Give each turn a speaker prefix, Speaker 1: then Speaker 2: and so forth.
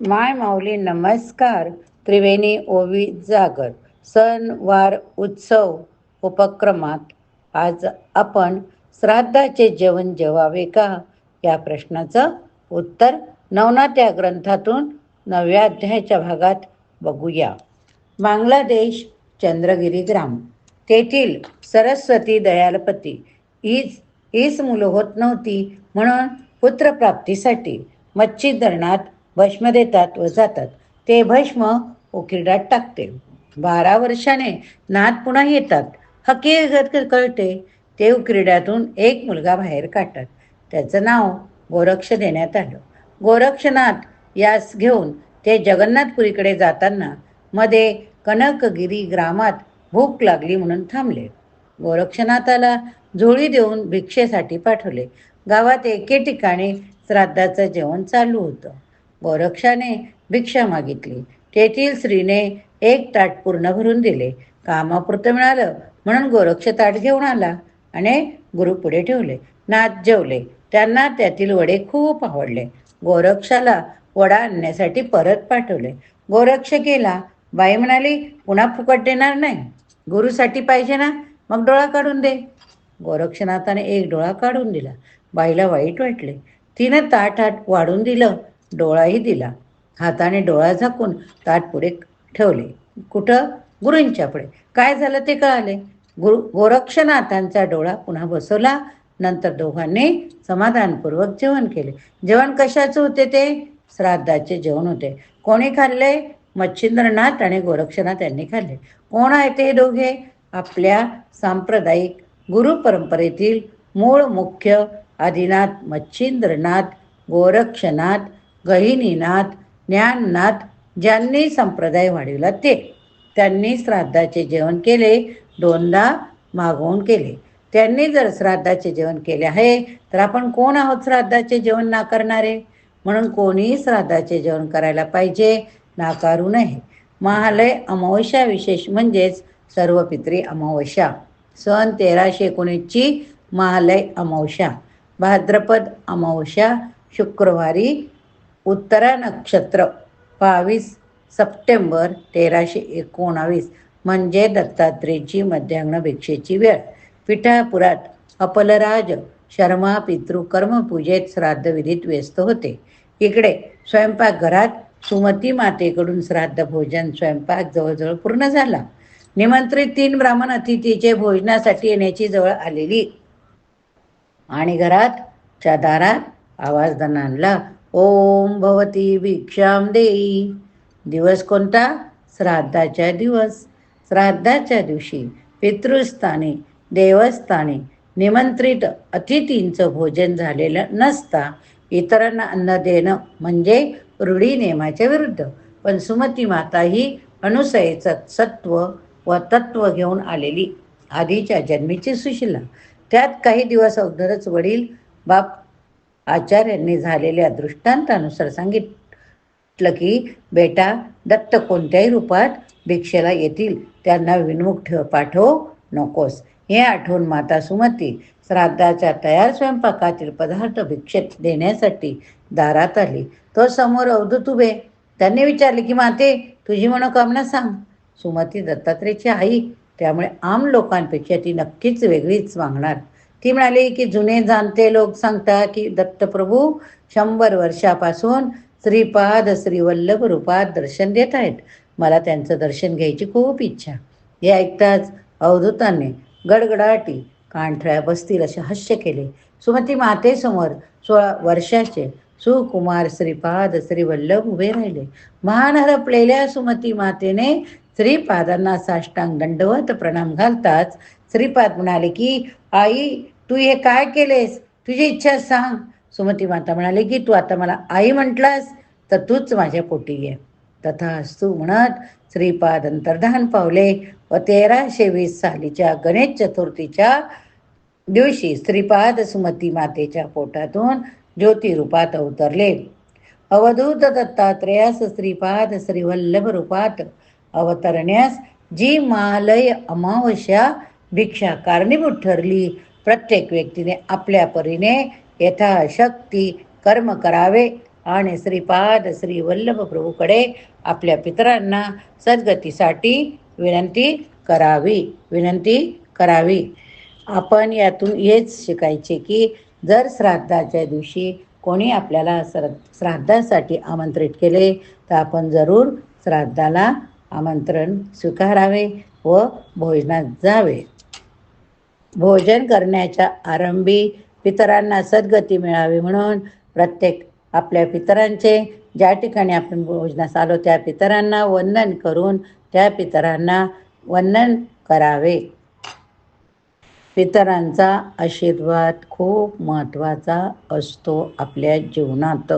Speaker 1: माय माऊली नमस्कार. त्रिवेणी ओवी जागर. सण वार उत्सव उपक्रमात आज आपण श्राद्धाचे जेवण जेवावे का? या प्रश्नाचं उत्तर नवनात्या ग्रंथातून नव्या अध्यायाच्या भागात बघूया. बांगलादेश चंद्रगिरी ग्राम. तेथील सरस्वती दयालपती. हीच हीच मुलं होत नव्हती म्हणून पुत्रप्राप्तीसाठी मच्छी धरणात भस्म देतात व जातात. ते भस्म उकिरडात टाकते. बारा वर्षाने नात पुन्हा येतात. हकीकत कळते ते उकिरड्यातून एक मुलगा बाहेर काढतात. त्याचं नाव गोरक्ष देण्यात आलं. गोरक्षनाथ यास घेऊन ते जगन्नाथपुरीकडे जाताना मध्ये कनकगिरी ग्रामात भूक लागली म्हणून थांबले. गोरक्षनाथाला झोळी देऊन भिक्षेसाठी पाठवले. गावात एके ठिकाणी श्राद्धाचं जेवण चालू होतं. गोरक्षाने भिक्षा मागितली. तेथील स्त्रीने एक ताट पूर्ण भरून दिले. कामापुरतं मिळालं म्हणून गोरक्ष ताट घेऊन आला आणि गुरु पुढे ठेवले. नाथ जेवले. त्यांना त्यातील वडे खूप आवडले. गोरक्षाला वडा आणण्यासाठी परत पाठवले. गोरक्ष गेला. बाई म्हणाली पुन्हा फुकट देणार नाही. गुरुसाठी पाहिजे ना? मग डोळा काढून दे. गोरक्षनाथाने एक डोळा काढून दिला. बाईला वाईट वाटले. तिनं ताट वाढून दिलं. डोळाही दिला. हाताने डोळा झाकून ताट पुढे ठेवले. कुठं? गुरूंच्या पुढे. काय झालं ते कळाले. गुरु गोरक्षनाथांचा डोळा पुन्हा बसवला. नंतर दोघांनी समाधानपूर्वक जेवण केले. जेवण कशाचं होते ते? श्राद्धाचे जेवण होते. कोणी खाल्ले? मच्छिंद्रनाथ आणि गोरक्षनाथ यांनी खाल्ले. कोण आहे ते दोघे? आपल्या सांप्रदायिक गुरु परंपरेतील मूळ मुख्य आदिनाथ मच्छिंद्रनाथ गोरक्षनाथ गहिनीनाथ ज्ञाननाथ ज्यांनी संप्रदाय वाढविला ते. त्यांनी श्राद्धाचे जेवण केले दोनदा मागवून केले. त्यांनी जर श्राद्धाचे जेवण केले आहे तर आपण कोण आहोत श्राद्धाचे जेवण नाकारणारे? म्हणून कोणीही श्राद्धाचे जेवण करायला पाहिजे नाकारू नये. महालय अमावस्या विशेष म्हणजेच सर्व पित्री अमावस्या. सन तेराशे एकोणीसची महालय अमावस्या. भाद्रपद अमावस्या शुक्रवारी उत्तरा नक्षत्र बावीस सप्टेंबर तेराशे एकोणावीस. म्हणजे दत्तात्रेयची मध्यान्ह भिक्षेची वेळ. पिठापुरात अपलराज शर्मा पितृ कर्मपूजेत श्राद्धविधीत व्यस्त होते. इकडे स्वयंपाकघरात सुमती मातेकडून श्राद्ध भोजन स्वयंपाक जवळजवळ पूर्ण झाला. निमंत्रित तीन ब्राह्मण अतिथीचे भोजनासाठी येण्याची जवळ आलेली. आणि घरात च्या दारात आवाज आणला ओम भवती भिक्षाम देई. दिवस कोणता? श्राद्धाच्या दिवस. श्राद्धाच्या दिवशी पितृस्थाने देवस्थाने निमंत्रित अतिथींचं भोजन झालेलं नसता. इतरांना अन्न देणं म्हणजे रूढी नियमाच्या विरुद्ध. पण सुमती माता ही अनुसयेचं सत्व व तत्व घेऊन आलेली आधीच्या जन्मीची सुशिला. त्यात काही दिवस अगोदरच वडील बाप आचार्यांनी झालेल्या दृष्टांतानुसार सांगितलं की बेटा दत्त कोणत्याही रूपात भिक्षेला येतील. त्यांना विनमुख ठेव पाठव नकोस. हे आठवून माता सुमती श्राद्धाच्या तयार स्वयंपाकातील पदार्थ भिक्षेत देण्यासाठी दारात आली. तो समोर अवधूत उभे. त्यांनी विचारले की माते तुझी मनोकामना सांग. सुमती दत्तात्रेयची आई त्यामुळे आम लोकांपेक्षा ती नक्कीच वेगळीच मागणार ती म्हणाली की जुने जाणते लोक सांगतात की दत्तप्रभू शंभर वर्षापासून श्रीपाद श्रीवल्लभ रूपात दर्शन देत आहेत मला त्यांचं दर्शन घ्यायची खूप इच्छा. हे ऐकताच अवधूतांनी गडगडाटी कानठळ्या बसतील असे हास्य केले. सुमती मातेसमोर सोळा वर्षाचे सुकुमार श्रीपाद श्रीवल्लभ उभे राहिले. महान हरपलेल्या सुमती मातेने श्रीपादांना साष्टांग दंडवत प्रणाम घालताच श्रीपाद म्हणाले की आई तू हे काय केलेस? तुझी इच्छा सांग. सुमती माता म्हणाले की तू आता मला आई म्हटलास तर तूच माझ्या पोटी ये. तथा तू म्हणत श्रीपाद अंतर्धान पावले. व तेराशे वीस सालीच्या गणेश चतुर्थीच्या दिवशी श्रीपाद सुमती मातेच्या पोटातून ज्योतिरूपात अवतरले. अवधूत दत्तात्रेयास श्रीपाद श्रीवल्लभ रूपात अवतरण्यास जी मालय अमावस्या भिक्षा कारणीभूत ठरली प्रत्येक व्यक्तीने आपल्या परीने यथाशक्ती कर्म करावे आणि श्रीपाद श्री वल्लभ प्रभूकडे आपल्या पितरांना सद्गतीसाठी विनंती करावी. विनंती करावी. आपण यातून हेच शिकायचे की जर श्राद्धाच्या दिवशी कोणी आपल्याला श्र श्राद्धासाठी आमंत्रित केले तर आपण जरूर श्राद्धाला आमंत्रण स्वीकारावे व भोजनात जावे. भोजन करण्याच्या आरंभी पितरांना सद्गती मिळावी म्हणून प्रत्येक आपल्या पितरांचे ज्या ठिकाणी आपण भोजनास आलो त्या पितरांना वंदन करून त्या पितरांना वंदन करावे. पितरांचा आशीर्वाद खूप महत्त्वाचा असतो आपल्या जीवनात.